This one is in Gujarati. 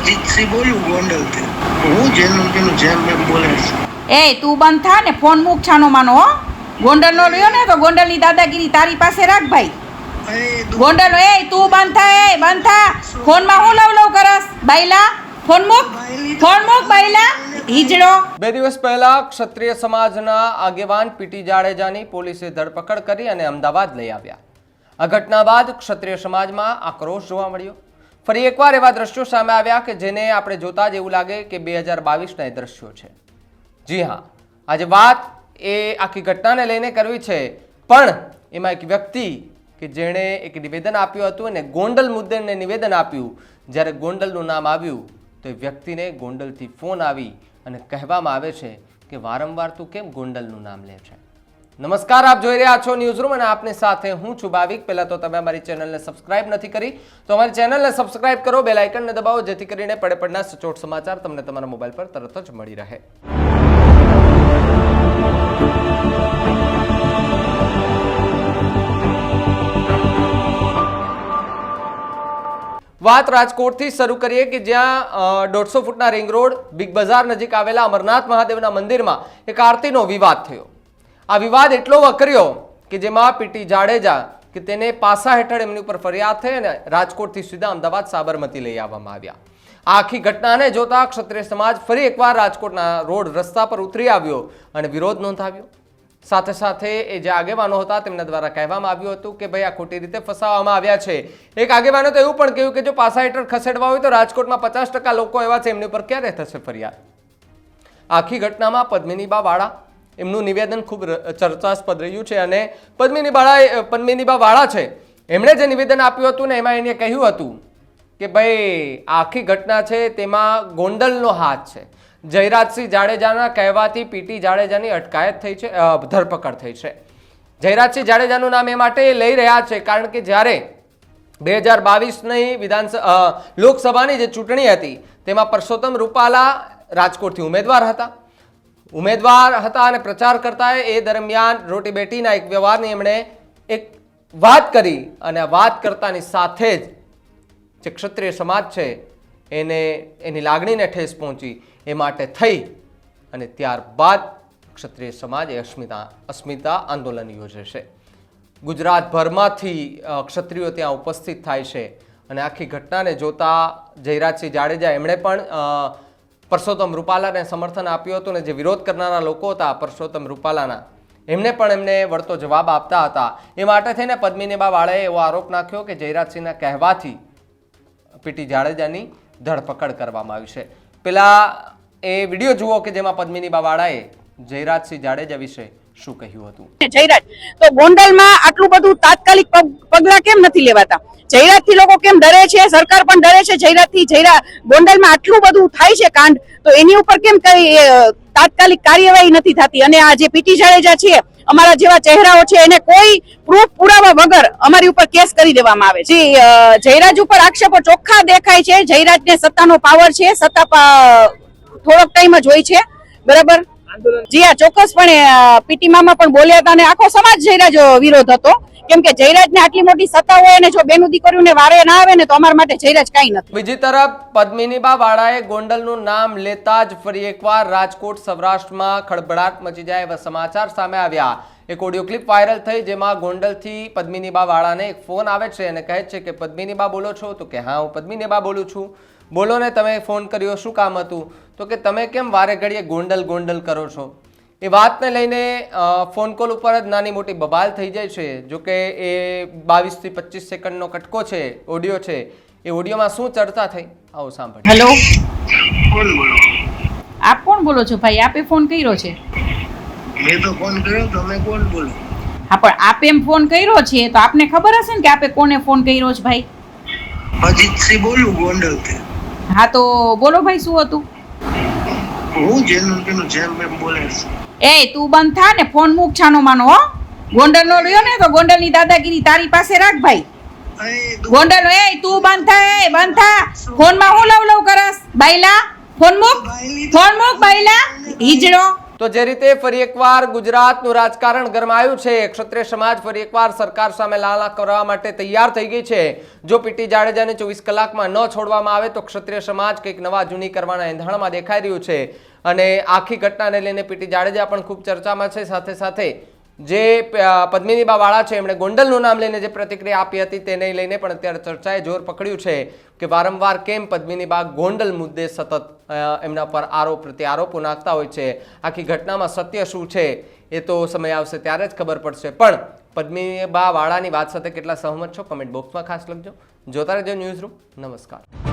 અજીતસિંહ બોલું ગોંડલથી. હું જેનું તેનું જેમ એમ બોલે છે. એ તું બંધ થા ને ફોન મૂક છાનો માનો હો. ગોંડલનો લ્યો ને તો ગોંડલની દાદાગીરી તારી પાસે રાખ ભાઈ. ગોંડલ એ તું બંધ થા એ બંધ થા. ફોનમાં હું લવ લવ કરસ? બાઈલા ફોન મૂક. ફોન મૂક બાઈલા હિજડો. બે દિવસ પહેલા ક્ષત્રિય સમાજના આગેવાન પીટી જાડેજાની પોલીસે ધરપકડ કરી અને અમદાવાદ લઈ આવ્યા. આ ઘટના બાદ ક્ષત્રિય સમાજમાં આક્રોશ જોવા મળ્યો. ફરી એકવાર એવા દ્રશ્યો સામે આવ્યા કે જેને આપણે જોતા જ એવું લાગે કે બે હજાર બાવીસના એ દ્રશ્યો છે. જી હા, આજે વાત એ આખી ઘટનાને લઈને કરવી છે, પણ એમાં એક વ્યક્તિ કે જેણે એક નિવેદન આપ્યું હતું અને ગોંડલ મુદ્દેને નિવેદન આપ્યું, જ્યારે ગોંડલનું નામ આવ્યું, તો એ વ્યક્તિને ગોંડલથી ફોન આવી અને કહેવામાં આવે છે કે વારંવાર તું કેમ ગોંડલનું નામ લે છે? નમસ્કાર, આપ જોઈ રહ્યા છો ન્યૂઝ રૂમ અને આપની સાથે હું છું ભાવિક. પહેલા તો તમે અમારી ચેનલને સબસ્ક્રાઇબ નથી કરી, તો અમારી ચેનલને સબસ્ક્રાઇબ કરો બેલ આઇકનને દબાવો, જેથી કરીને પડે પડના સચોટ સમાચાર તમને તમારા મોબાઈલ પર તરત જ મળી રહે. વાત રાજકોટથી શરૂ કરીએ કે જ્યાં દોઢસો ફૂટના રિંગ રોડ બિગ બજાર નજીક આવેલા અમરનાથ મહાદેવના મંદિરમાં એક આરતીનો વિવાદ થયો. આ વિવાદ એટલો વકર્યો કે જેમાં પીટી જાડેજા કે તેને પાસા હેઠળ એમની ઉપર ફરિયાદ થઈ અને રાજકોટથી સીધા અમદાવાદ સાબરમતી લઈ આવવામાં આવ્યા. આખી ઘટનાને જોતા ક્ષત્રિય સમાજ ફરી એકવાર રાજકોટના રોડ રસ્તા પર ઉતરી આવ્યો અને વિરોધ નોંધાવ્યો. સાથે સાથે એ જે આગેવાનો હતા તેમના દ્વારા કહેવામાં આવ્યું હતું કે ભાઈ આ ખોટી રીતે ફસાવવામાં આવ્યા છે. એક આગેવાનો તો એવું પણ કહ્યું કે જો પાસા હેઠળ ખસેડવા હોય તો રાજકોટમાં પચાસ લોકો એવા છે એમની ઉપર ક્યારે થશે ફરિયાદ? આખી ઘટનામાં પદ્મિનીબા વાળા એમનું નિવેદન ખૂબ ચર્ચાસ્પદ રહ્યું છે અને પદ્મિની બાળા પદ્મિનીબા વાળા છે, એમણે જે નિવેદન આપ્યું હતું ને, એમાં એને કહ્યું હતું કે ભાઈ, આખી ઘટના છે તેમાં ગોંડલનો હાથ છે. જયરાજસિંહ જાડેજાના કહેવાથી પીટી જાડેજાની અટકાયત થઈ છે ધરપકડ થઈ છે. જયરાજસિંહ જાડેજાનું નામ એ માટે લઈ રહ્યા છે, કારણ કે જ્યારે બે હજાર બાવીસની વિધાનસભા લોકસભાની જે ચૂંટણી હતી, તેમાં પરસોત્તમ રૂપાલા રાજકોટથી ઉમેદવાર હતા. ઉમેદવાર હતા અને પ્રચાર કરતા એ દરમિયાન રોટી બેટીના એક વ્યવહારની એમણે એક વાત કરી અને વાત કરતાની સાથે જ જે ક્ષત્રિય સમાજ છે એને એની લાગણીને ઠેસ પહોંચી. એ માટે થઈ અને ત્યારબાદ ક્ષત્રિય સમાજ એ અસ્મિતા અસ્મિતા આંદોલન યોજે છે ગુજરાતભરમાંથી ક્ષત્રિયો ત્યાં ઉપસ્થિત થાય છે. અને આખી ઘટનાને જોતા જયરાજસિંહ જાડેજા એમણે પણ પરસોત્તમ રૂપાલાને સમર્થન આપ્યું હતું અને જે વિરોધ કરનારા લોકો હતા પરસોત્તમ રૂપાલાના. એમને પણ એમને વળતો જવાબ આપતા હતા. એ માટે થઈને પદ્મિનીબા વાળાએ એવો આરોપ નાખ્યો કે જયરાજસિંહના કહેવાથી પીટી જાડેજાની ધરપકડ કરવામાં આવી છે. પેલા એ વીડિયો જુઓ કે જેમાં પદ્મિનીબા વાળાએ જયરાજસિંહ જાડેજા વિશે શું કહ્યું હતું? જયરાજ, તો ગોંડલમાં આટલું બધું તાત્કાલિક પગ- પગલાં કેમ નથી લેવાતા? જયરાજથી લોકો કેમ ડરે છે? સરકાર પણ ડરે છે જયરાજથી? જયરા, ગોંડલમાં આટલું બધું થાય છે કાંડ, તો એની ઉપર કેમ કઈ તાત્કાલિક કાર્યવાહી નથી થતી? અને આ જે પીટી જાડેજા છે, અમારા જેવા ચહેરાઓ છે, એને કોઈ પ્રૂફ પુરાવા વગર અમારી ઉપર કેસ કરી દેવામાં આવે. છે જયરાજ ઉપર આક્ષેપો ચોખ્ખા દેખાય છે. જયરાજને સત્તાનો પાવર છે. સત્તા થોડોક ટાઈમ જ હોય છે. બરાબર? જી હા ચોક્કસપણે પીટી મામા પણ બોલ્યા હતા અને આખો સમાજ જયરાજ વિરોધ હતો. કેમ કે જયરાજને આટલી મોટી સત્તા હોય અને જો બેનું દીકરીઓને વારે ના આવે ને તો અમારા માટે જયરાજ કઈ નથી. બીજી તરફ પદ્મિનીબા વાળાએ ગોંડલનું નામ લેતા જ ફરી એકવાર રાજકોટ સૌરાષ્ટ્રમાં ખળભળાટ મચી જાય એવા સમાચાર સામે આવ્યા. એક ઓડિયો ક્લિપ વાયરલ થઈ જેમાં ગોંડલથી પદ્મિનીબા વાળાને એક ફોન આવે છે અને કહે છે કે પદ્મિનીબા બોલો છો? તો કે હા હું પદ્મિનીબા બોલું છું. બોલો ને તમે ફોન કર્યો શું કામ હતું? તો કે તમે કેમ વારે ઘડીએ ગોંડલ ગોંડલ કરો છો? એ વાતને લઈને ફોન કોલ ઉપર જ નાની મોટી બબાલ થઈ જાય છે. જો કે એ બાવીસથી પચીસ સેકન્ડનો કટકો છે ઓડિયો છે. એ ઓડિયોમાં શું ચર્ચા થઈ? આવો સાંભળ હેલો? કોણ બોલો? આપ કોણ બોલો છો ભાઈ? આપે ફોન કર્યો છે. મેં તો ફોન કર્યો તમે કોણ બોલો? હા પણ આપે એમ ફોન કર્યો છે તો આપને ખબર હશે ને કે આપે કોને ફોન કર્યો છે ભાઈ? અજીતસિંહ બોલું ગોંડલથી. હા તો બોલો ભાઈ શું હતું? હું જેનું તેનું જેલ એમ બોલે છે. એ તું બંધ થા ને ફોન મૂક છાનો માનો હો. ગોંડલ નો રહ્યો ને તો ગોંડલની દાદાગીરી તારી પાસે રાખ ભાઈ. ગોંડલ એ તું બંધ થા એ બંધ થા. ફોનમાં હું લવ લવ કરસ? બાઈલા ફોન મૂક. ફોન મૂક બાઈલા હિજડો તો જે રીતે ફરી એકવાર ગુજરાતનું રાજકારણ ગરમાયું છે, ક્ષત્રિય સમાજ ફરી એકવાર સરકાર સામે લાલા કરવા માટે તૈયાર થઈ ગઈ છે. જો પીટી જાડેજાને ચોવીસ કલાકમાં ન છોડવામાં આવે તો ક્ષત્રિય સમાજ કંઈક નવા જૂની કરવાના એંધાણમાં દેખાઈ રહ્યું છે. અને આખી ઘટનાને લઈને પીટી જાડેજા પણ ખૂબ ચર્ચામાં છે. સાથે સાથે જે પ- પદ્મિનીબા વાળા છે, એમણે ગોંડલનું નામ લઈને જે પ્રતિક્રિયા આપી હતી તેને લઈને પણ અત્યારે ચર્ચાએ જોર પકડ્યું છે કે વારંવાર કેમ પદ્મિનીબા ગોંડલ મુદ્દે સતત એમના પર આરોપ પ્રત્યે આરોપો નાખતા હોય છે? આખી ઘટનામાં સત્ય શું છે? એ તો સમય આવશે ત્યારે જ ખબર પડશે. પણ પદ્મિનીબા વાળાની વાત સાથે કેટલા સહમત છો? કમેન્ટ બોક્સમાં ખાસ લખજો. જોતા રહેજો ન્યૂઝ રૂમ નમસ્કાર.